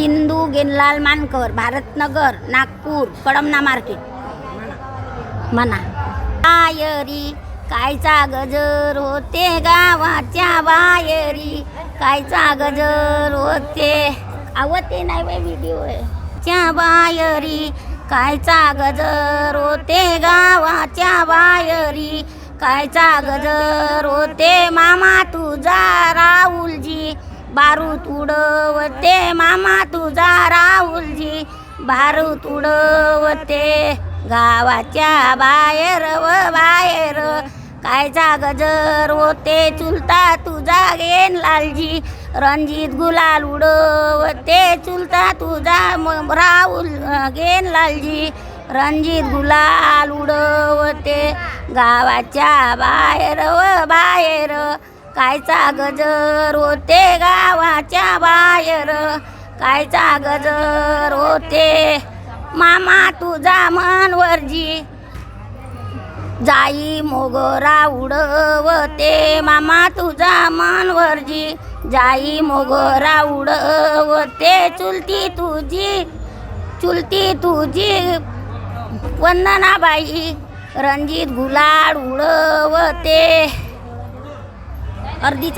सिंधू गेनलाल मानकर भारतनगर नागपूर कडमना मार्केट. म्हणा. बायरी कायचा गजर होते गावाच्या बायरी कायचा गजर होते. आवते नाही बाई व्हिडिओ आहे. च्या बायरी कायचा गजर होते गावाच्या बायरी कायचा गजर बारूद उडवते मामा तुझा राहुलजी. बारूद उडवते गावाच्या बाहेर व बाहेर. कायचा गजर होते चुलता तुझा घेन लालजी. रणजित गुलाल उडवते चुलता तुझा राहुल घेन लालजी. रणजित गुलाल उडवते गावाच्या बाहेर व बाहेर. कायचा गजर होते गावाच्या बाहेर? कायचा गजर होते? मामा तुझा मनवरजी जाई मोगरा उडवते मामा तुझा मनवरजी जाई मोगरा उडवते चुलती तुझी चुलती तुझी वंदनाबाई. रणजित गुलाड उडवते. अर्धी